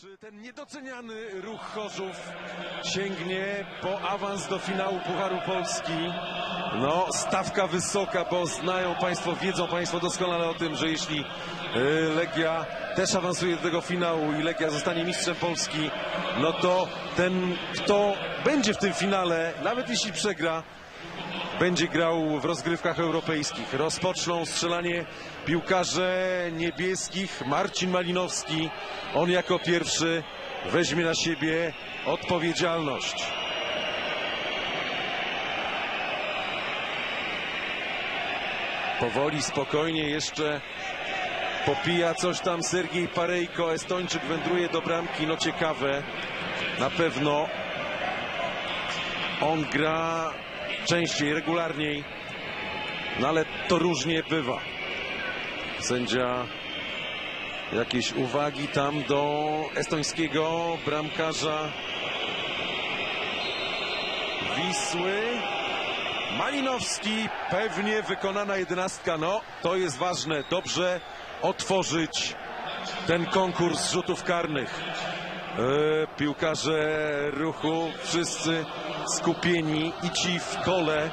Czy ten niedoceniany ruch Chorzów sięgnie po awans do finału Pucharu Polski? No, stawka wysoka, bo znają Państwo, wiedzą Państwo doskonale o tym, że jeśli y, Legia też awansuje do tego finału i Legia zostanie mistrzem Polski, no to ten, kto będzie w tym finale, nawet jeśli przegra, będzie grał w rozgrywkach europejskich. Rozpoczną strzelanie piłkarze niebieskich. Marcin Malinowski, on jako pierwszy weźmie na siebie odpowiedzialność. Powoli, spokojnie jeszcze popija coś tam Sergiej Parejko. Estończyk wędruje do bramki. No ciekawe. Na pewno on gra częściej, regularniej. No ale to różnie bywa. Sędzia jakieś uwagi tam do estońskiego bramkarza Wisły. Malinowski, pewnie wykonana jedenastka. No, to jest ważne. Dobrze otworzyć ten konkurs rzutów karnych. E, piłkarze ruchu, wszyscy skupieni i ci w kole,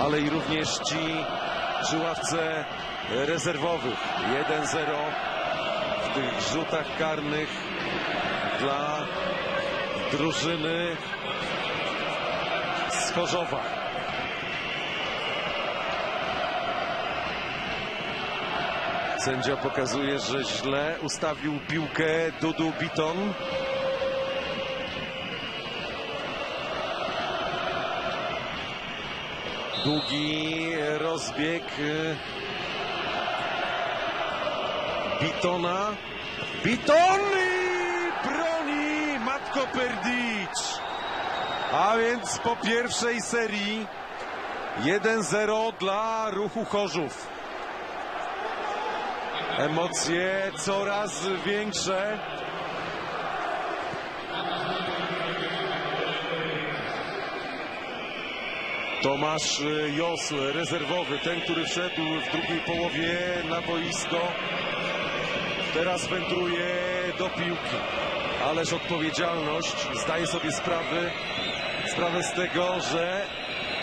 ale i również ci przy ławce rezerwowych. 1-0 w tych rzutach karnych dla drużyny z Chorzowa. Sędzia pokazuje, że źle ustawił piłkę Dudu Biton. Długi rozbieg y, Bitona. Biton i broni Matko Perdic. A więc po pierwszej serii 1-0 dla ruchu Chorzów. Emocje coraz większe. Tomasz y, Jos, rezerwowy, ten, który wszedł w drugiej połowie na boisko. Teraz wędruje do piłki. Ależ odpowiedzialność, zdaje sobie sprawy, sprawę z tego, że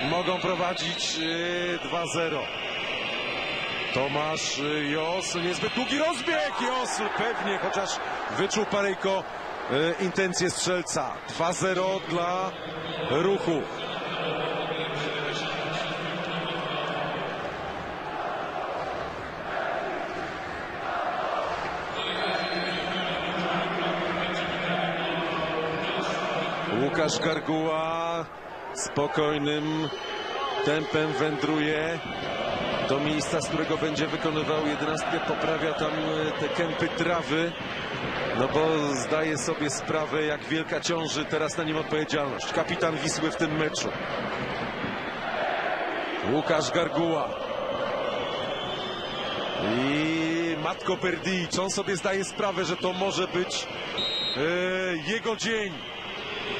mogą prowadzić y, 2-0. Tomasz y, Jos, niezbyt długi rozbieg. Jos pewnie, chociaż wyczuł Parejko y, intencje strzelca. 2-0 dla ruchu. Łukasz Garguła spokojnym tempem wędruje do miejsca, z którego będzie wykonywał jedenastkę, poprawia tam e, te kępy trawy, no bo zdaje sobie sprawę, jak wielka ciąży teraz na nim odpowiedzialność. Kapitan Wisły w tym meczu. Łukasz Garguła. I Matko Perdic, on sobie zdaje sprawę, że to może być e, jego dzień.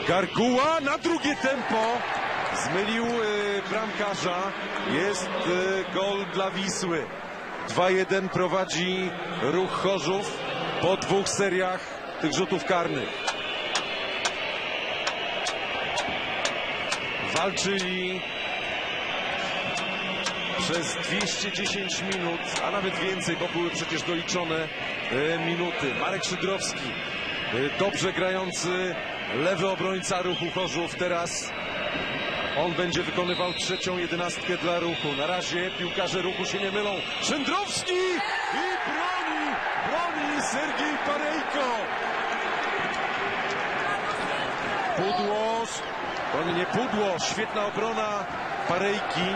Garguła na drugie tempo. Zmylił e, bramkarza. Jest e, gol dla Wisły. 2-1 prowadzi ruch Chorzów po dwóch seriach tych rzutów karnych. Walczyli przez 210 minut, a nawet więcej, bo były przecież doliczone e, minuty. Marek Szydrowski, dobrze grający lewy obrońca ruchu Chorzów. Teraz on będzie wykonywał trzecią jedenastkę dla ruchu. Na razie piłkarze ruchu się nie mylą. Szydrowski i broni, broni Sergiej Parejko. Pudło, to nie pudło, świetna obrona Parejki.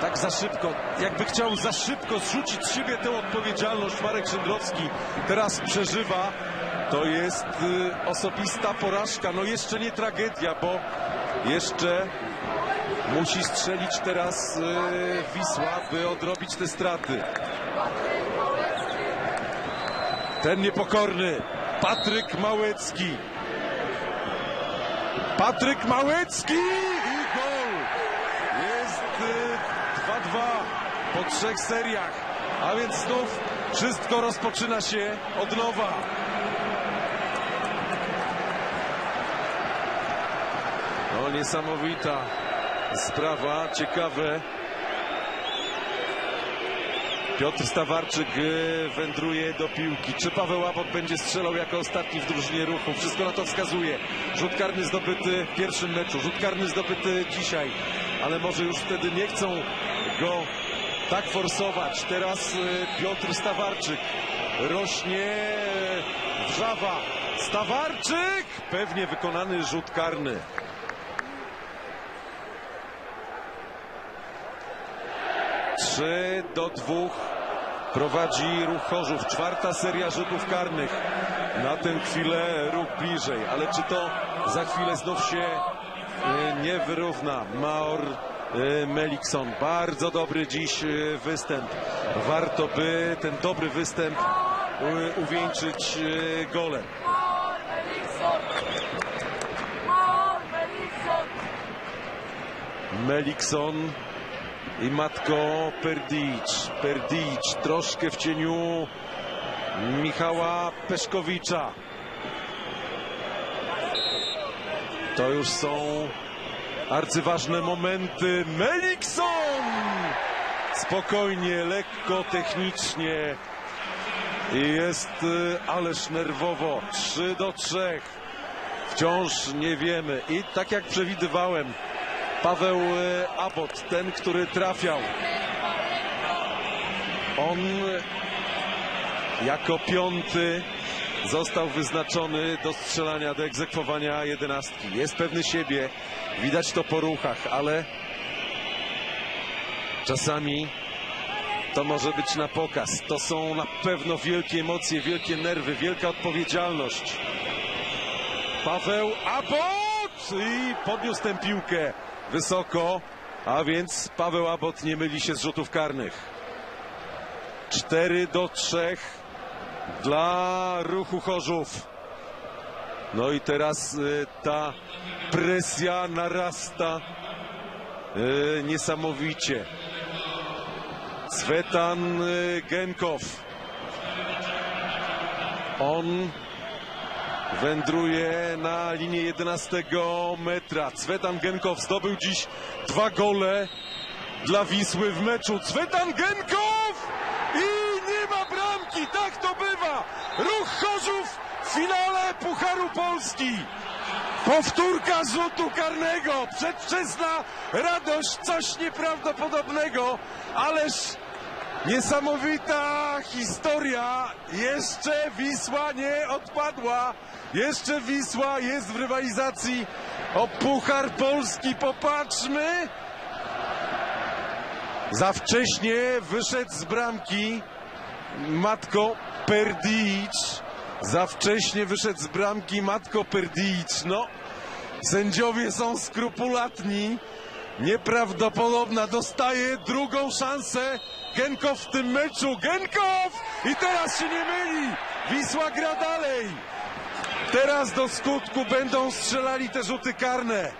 Tak za szybko, jakby chciał za szybko zrzucić z siebie tę odpowiedzialność Marek Szydrowski. Teraz przeżywa. To jest y, osobista porażka. No jeszcze nie tragedia, bo jeszcze musi strzelić teraz y, Wisła, by odrobić te straty. Ten niepokorny Patryk Małecki. Patryk Małecki i gol. Jest y, 2-2 po trzech seriach. A więc znów wszystko rozpoczyna się od nowa. Niesamowita sprawa, ciekawe. Piotr Stawarczyk e, wędruje do piłki. Czy Paweł Łapot będzie strzelał jako ostatni w drużynie ruchu? Wszystko na to wskazuje. Rzut karny zdobyty w pierwszym meczu, rzut karny zdobyty dzisiaj, ale może już wtedy nie chcą go tak forsować. Teraz e, Piotr Stawarczyk rośnie wrzawa. Stawarczyk! Pewnie wykonany rzut karny. Trzy do dwóch prowadzi ruch Chorzów. Czwarta seria rzutów karnych. Na tę chwilę ruch bliżej, ale czy to za chwilę znów się e, nie wyrówna? Maor e, Melikson. Bardzo dobry dziś e, występ. Warto by ten dobry występ uwieńczyć golem. Melikson i matko Perdic. Perdic troszkę w cieniu Michała Peszkowicza. To już są arcyważne momenty. Melikson! Spokojnie, lekko, technicznie. Jest y, ależ nerwowo. 3 do 3. Wciąż nie wiemy. I tak jak przewidywałem, Paweł e, Abot, ten, który trafiał. On jako piąty został wyznaczony do strzelania, do egzekwowania jedenastki. Jest pewny siebie, widać to po ruchach, ale czasami to może być na pokaz. To są na pewno wielkie emocje, wielkie nerwy, wielka odpowiedzialność. Paweł Abot i podniósł tę piłkę wysoko, a więc Paweł Abot nie myli się z rzutów karnych. 4 do 3 dla ruchu Chorzów. No i teraz y, ta presja narasta y, niesamowicie. Svetan y, Genkow. On wędruje na linię 11 metra. Cwetan Genkow zdobył dziś dwa gole dla Wisły w meczu. Cwetan Genkow! I nie ma bramki, tak to bywa! Ruch Chorzów w finale Pucharu Polski. Powtórka z rzutu karnego, przedwczesna radość, coś nieprawdopodobnego, ależ Niesamowita historia. Jeszcze Wisła nie odpadła. Jeszcze Wisła jest w rywalizacji o Puchar Polski. Popatrzmy. Za wcześnie wyszedł z bramki Matko Perdic. Za wcześnie wyszedł z bramki Matko Perdic. No, sędziowie są skrupulatni. Nieprawdopodobna, dostaje drugą szansę. Genkow w tym meczu. Genkow! I teraz się nie myli. Wisła gra dalej. Teraz do skutku będą strzelali te rzuty karne.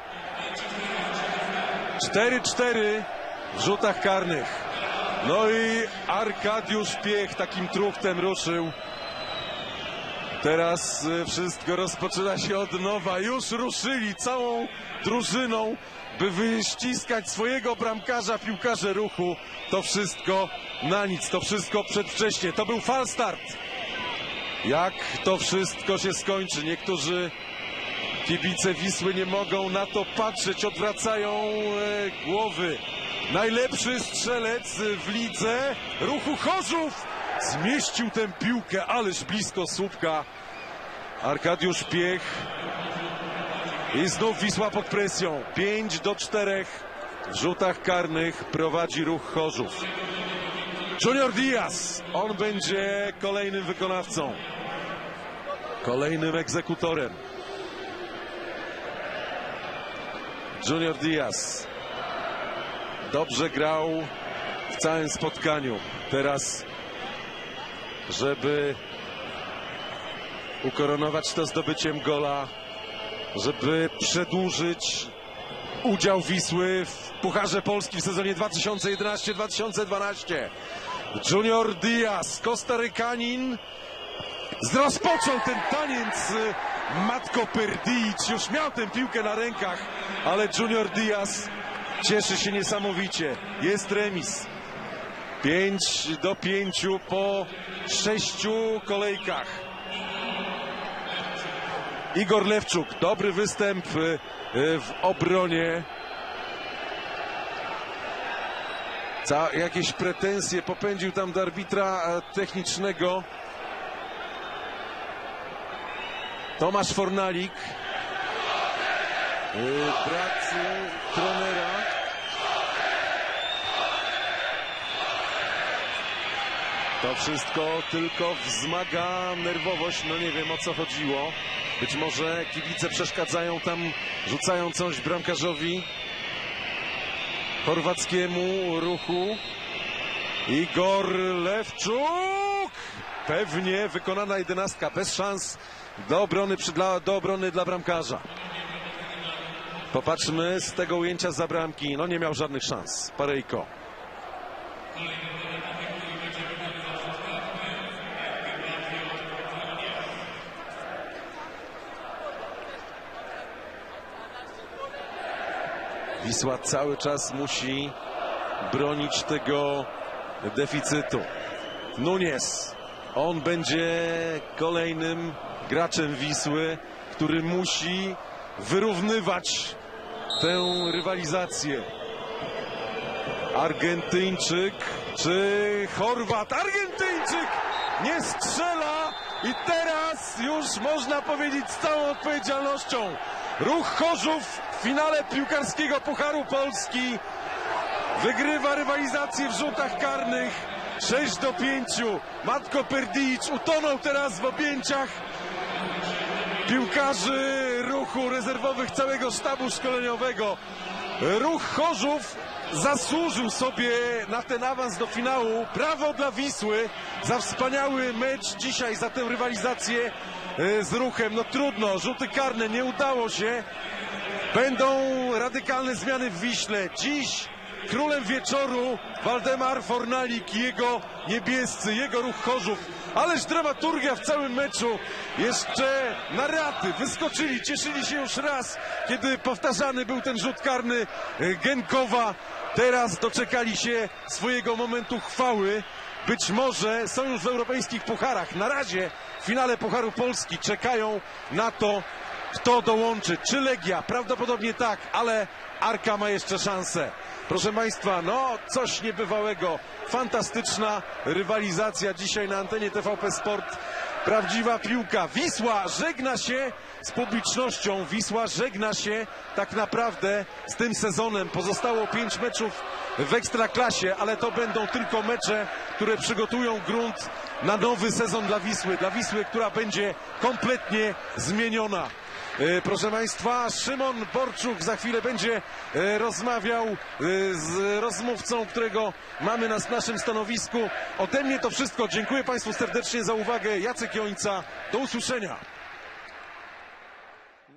4-4 w rzutach karnych. No i Arkadiusz Piech takim truchtem ruszył. Teraz y, wszystko rozpoczyna się od nowa. Już ruszyli całą drużyną, by wyściskać swojego bramkarza, piłkarze ruchu. To wszystko na nic, to wszystko przedwcześnie. To był falstart. Jak to wszystko się skończy? Niektórzy kibice Wisły nie mogą na to patrzeć, odwracają e, głowy. Najlepszy strzelec w lidze ruchu Chorzów zmieścił tę piłkę, ależ blisko słupka. Arkadiusz Piech i znów Wisła pod presją. 5 do 4 w rzutach karnych prowadzi ruch Chorzów. Junior Diaz, on będzie kolejnym wykonawcą. Kolejnym egzekutorem. Junior Diaz dobrze grał w całym spotkaniu. Teraz, żeby ukoronować to zdobyciem gola, żeby przedłużyć udział Wisły w Pucharze Polski w sezonie 2011-2012. Junior Diaz, Kostarykanin, rozpoczął ten taniec y, Matko Perdic. Już miał tę piłkę na rękach, ale Junior Diaz cieszy się niesamowicie. Jest remis. 5 do 5 po sześciu kolejkach. Igor Lewczuk, dobry występ y, y, w obronie. Ca jakieś pretensje popędził tam do arbitra e, technicznego. Tomasz Fornalik. Y, Brat trenera. To wszystko tylko wzmaga nerwowość. No nie wiem o co chodziło. Być może kibice przeszkadzają tam, rzucają coś bramkarzowi chorwackiemu ruchu. Igor Lewczuk! Pewnie wykonana jedenastka, bez szans do obrony, przy, dla, do obrony dla bramkarza. Popatrzmy z tego ujęcia za bramki. No nie miał żadnych szans. Parejko. Wisła cały czas musi bronić tego deficytu. Nunes, on będzie kolejnym graczem Wisły, który musi wyrównywać tę rywalizację. Argentyńczyk czy Chorwat? Argentyńczyk nie strzela i teraz już można powiedzieć z całą odpowiedzialnością. Ruch Chorzów w finale piłkarskiego Pucharu Polski wygrywa rywalizację w rzutach karnych 6 do 5. Matko Perdic utonął teraz w objęciach piłkarzy ruchu rezerwowych całego sztabu szkoleniowego. Ruch Chorzów zasłużył sobie na ten awans do finału. Brawo dla Wisły za wspaniały mecz dzisiaj, za tę rywalizację z ruchem. No trudno, rzuty karne nie udało się. Będą radykalne zmiany w Wiśle. Dziś królem wieczoru Waldemar Fornalik i jego niebiescy, jego ruch Chorzów. Ależ dramaturgia w całym meczu. Jeszcze na raty wyskoczyli, cieszyli się już raz, kiedy powtarzany był ten rzut karny e, Genkowa. Teraz doczekali się swojego momentu chwały. Być może są już w europejskich pucharach. Na razie w finale Pucharu Polski czekają na to, kto dołączy. Czy Legia? Prawdopodobnie tak, ale Arka ma jeszcze szansę. Proszę Państwa, no coś niebywałego. Fantastyczna rywalizacja dzisiaj na antenie TVP Sport. Prawdziwa piłka. Wisła żegna się z publicznością. Wisła żegna się tak naprawdę z tym sezonem. Pozostało pięć meczów w Ekstraklasie, ale to będą tylko mecze, które przygotują grunt na nowy sezon dla Wisły. Dla Wisły, która będzie kompletnie zmieniona. E, Proszę Państwa, Szymon Borczuk za chwilę będzie e, rozmawiał e, z rozmówcą, którego mamy na naszym stanowisku. Ode mnie to wszystko. Dziękuję Państwu serdecznie za uwagę. Jacek Jońca. Do usłyszenia.